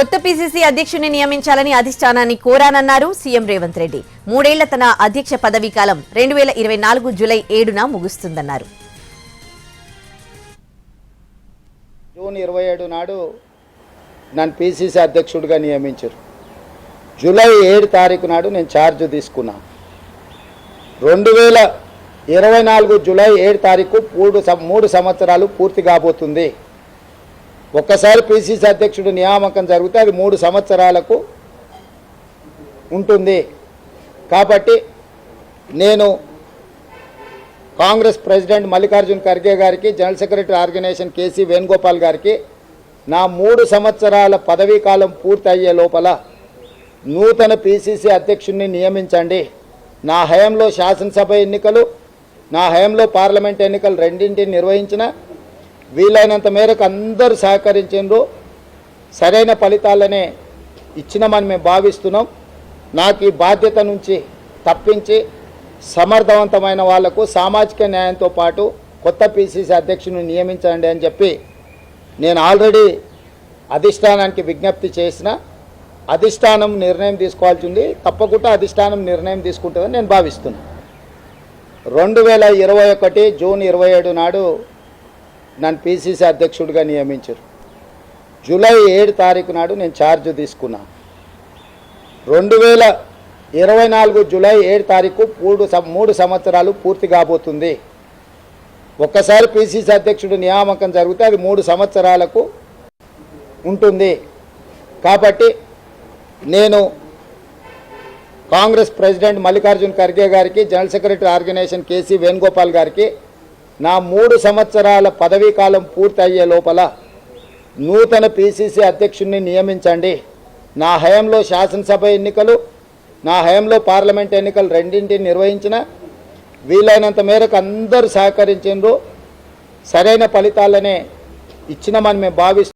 కొత్త పీసీసీ అధ్యక్షుడిని నియమించాలని అధిష్టానాన్ని కోరానన్నారు సీఎం రేవంత్ రెడ్డి. మూడేళ్ళ తన అధ్యక్ష పదవీ కాలం రెండు వేల ఇరవై నాలుగు జులై ఏడున ముగుస్తుందన్నారు. జూన్ ఇరవై ఏడు నాడు నన్ను పిసిసి అధ్యక్షుడిగా నియమించారు. జూలై ఏడు తారీఖు నాడు నేను ఛార్జ్ తీసుకున్నా. రెండు వేల ఇరవై నాలుగు జూలై ఏడు తారీఖు మూడు సం- మూడు సంవత్సరాలు పూర్తి కాబోతుంది. ఒక్కసారి పిసిసి అధ్యక్షుడు నియామకం జరిగితే అది మూడు సంవత్సరాలకు ఉంటుంది. కాబట్టి నేను కాంగ్రెస్ ప్రెసిడెంట్ మల్లికార్జున్ ఖర్గే గారికి general secretary organisation KC Venugopal గారికి నా మూడు సంవత్సరాల పదవీ కాలం పూర్తయ్యే లోపల నూతన పిసిసి అధ్యక్షుడిని నియమించండి. నా హయంలో శాసనసభ ఎన్నికలు నా హయంలో పార్లమెంట్ ఎన్నికలు రెండింటిని నిర్వహించిన వీలైనంత మేరకు అందరూ సహకరించిండ్రు. సరైన ఫలితాలనే ఇచ్చినామని మేము భావిస్తున్నాం. నాకు ఈ బాధ్యత నుంచి తప్పించి సమర్థవంతమైన వాళ్ళకు సామాజిక న్యాయంతో పాటు కొత్త పిసిసి అధ్యక్షుని నియమించండి అని చెప్పి నేను ఆల్రెడీ అధిష్టానానికి విజ్ఞప్తి చేసిన అధిష్టానం నిర్ణయం తీసుకోవాల్సి ఉంది. తప్పకుండా అధిష్టానం నిర్ణయం తీసుకుంటుందని నేను భావిస్తున్నాను రెండు వేల ఇరవై ఒకటి జూన్ ఇరవై ఏడు నాడు నన్ను పిసిసి అధ్యక్షుడిగా నియమించారు. జూలై ఏడు తారీఖు నాడు నేను ఛార్జ్ తీసుకున్నా. రెండు వేల ఇరవై నాలుగు జూలై ఏడు తారీఖు మూడు సం- మూడు సంవత్సరాలు పూర్తి కాబోతుంది. ఒక్కసారి పిసిసి అధ్యక్షుడు నియామకం జరిగితే అది మూడు సంవత్సరాలకు ఉంటుంది. కాబట్టి నేను కాంగ్రెస్ ప్రెసిడెంట్ మల్లికార్జున్ ఖర్గే గారికి general secretary organisation KC Venugopal గారికి నా మూడు సంవత్సరాల పదవీ కాలం పూర్తి అయ్యే లోపల నూతన పిసిసి అధ్యక్షుడిని నియమించండి. నా హయంలో శాసనసభ ఎన్నికలు నా హయంలో పార్లమెంట్ ఎన్నికలు రెండింటిని నిర్వహించిన వీలైనంత మేరకు అందరూ సహకరించిండ్రు సరైన ఫలితాలనే ఇచ్చినామని మేము భావిస్తున్నాం.